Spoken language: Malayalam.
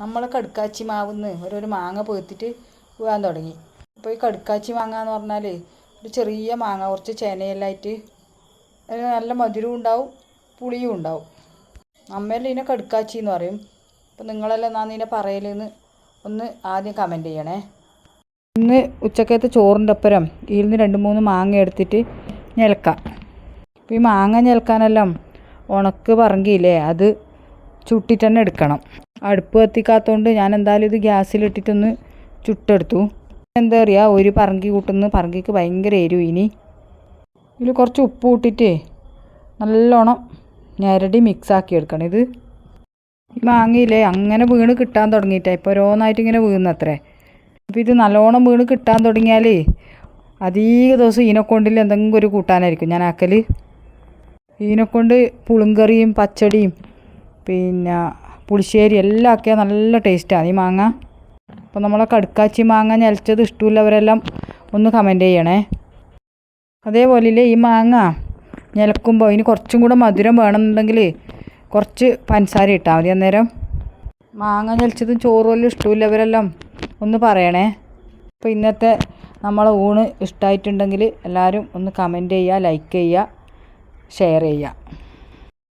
നമ്മൾ കടുക്കാച്ചി മാവുന്ന് ഓരോരു മാങ്ങ പേത്തിട്ട് പോകാൻ തുടങ്ങി. അപ്പോൾ ഈ കടുക്കാച്ചി മാങ്ങ എന്ന് പറഞ്ഞാൽ ഒരു ചെറിയ മാങ്ങ കുറച്ച് ചേനയെല്ലാമായിട്ട് നല്ല മധുരവും ഉണ്ടാവും പുളിയും ഉണ്ടാവും. അമ്മയെല്ലാം ഇതിനെ കടുക്കാച്ചി എന്ന് പറയും. അപ്പോൾ നിങ്ങളെല്ലാം നാന്ന് ഇതിനെ പറയലെന്ന് ഒന്ന് ആദ്യം കമന്റ് ചെയ്യണേ. ഇന്ന് ഉച്ചക്കത്തെ ചോറിന്റെ ഒപ്പരം ഇതിൽ നിന്ന് രണ്ട് മൂന്ന് മാങ്ങ എടുത്തിട്ട് ഞെൽക്കാം അപ്പോൾ ഈ മാങ്ങ ഞെൽക്കാനെല്ലാം ഉണക്ക് പറങ്കിയില്ലേ അത് ചുട്ടിട്ട് തന്നെ എടുക്കണം. അടുപ്പ് കത്തിക്കാത്തതുകൊണ്ട് ഞാൻ എന്തായാലും ഇത് ഗ്യാസിലിട്ടിട്ടൊന്ന് ചുട്ടെടുത്തു. എന്താ പറയുക ഒരു പറങ്കി കൂട്ടുന്ന. പറങ്കിക്ക് ഭയങ്കര എരിവ് ഇനി. ഇതിൽ കുറച്ച് ഉപ്പ് കൂട്ടിയിട്ട് നല്ലോണം ഞരടി മിക്സ് ആക്കി എടുക്കണം ഇത്. ഈ മാങ്ങയില്ലേ അങ്ങനെ വീണ് കിട്ടാൻ തുടങ്ങിയിട്ടാണ് ഇപ്പോൾ ഓരോന്നായിട്ട് ഇങ്ങനെ വീഴുന്നത്രേ. അപ്പോൾ ഇത് നല്ലോണം വീണ് കിട്ടാൻ തുടങ്ങിയാൽ അധിക ദിവസം ഇതിനെക്കൊണ്ടിൽ എന്തെങ്കിലും ഒരു കൂട്ടാനായിരിക്കും. ഞാൻ ആക്കൽ ഇതിനെക്കൊണ്ട് പുളുങ്കറിയും പച്ചടിയും പിന്നെ പുളിശ്ശേരി എല്ലാം ആക്കിയാൽ നല്ല ടേസ്റ്റാണ് ഈ മാങ്ങ. അപ്പോൾ നമ്മളെ കടുക്കാച്ചി മാങ്ങ ഞലച്ചത് ഇഷ്ടമില്ലവരെല്ലാം ഒന്ന് കമന്റ് ചെയ്യണേ. അതേപോലെ ഈ മാങ്ങ ഞലക്കുമ്പോൾ ഇനി കുറച്ചും കൂടെ മധുരം വേണമെന്നുണ്ടെങ്കിൽ കുറച്ച് പഞ്ചസാര ഇട്ടാൽ മതി അന്നേരം. മാങ്ങ ഞെലിച്ചതും ചോറ് എല്ലാം ഇഷ്ടമില്ലവരെല്ലാം ഒന്ന് പറയണേ. അപ്പോൾ ഇന്നത്തെ നമ്മളെ ഊണ് ഇഷ്ടമായിട്ടുണ്ടെങ്കിൽ എല്ലാവരും ഒന്ന് കമന്റ് ചെയ്യുക ലൈക്ക് ചെയ്യുക ഷെയർ ചെയ്യുക.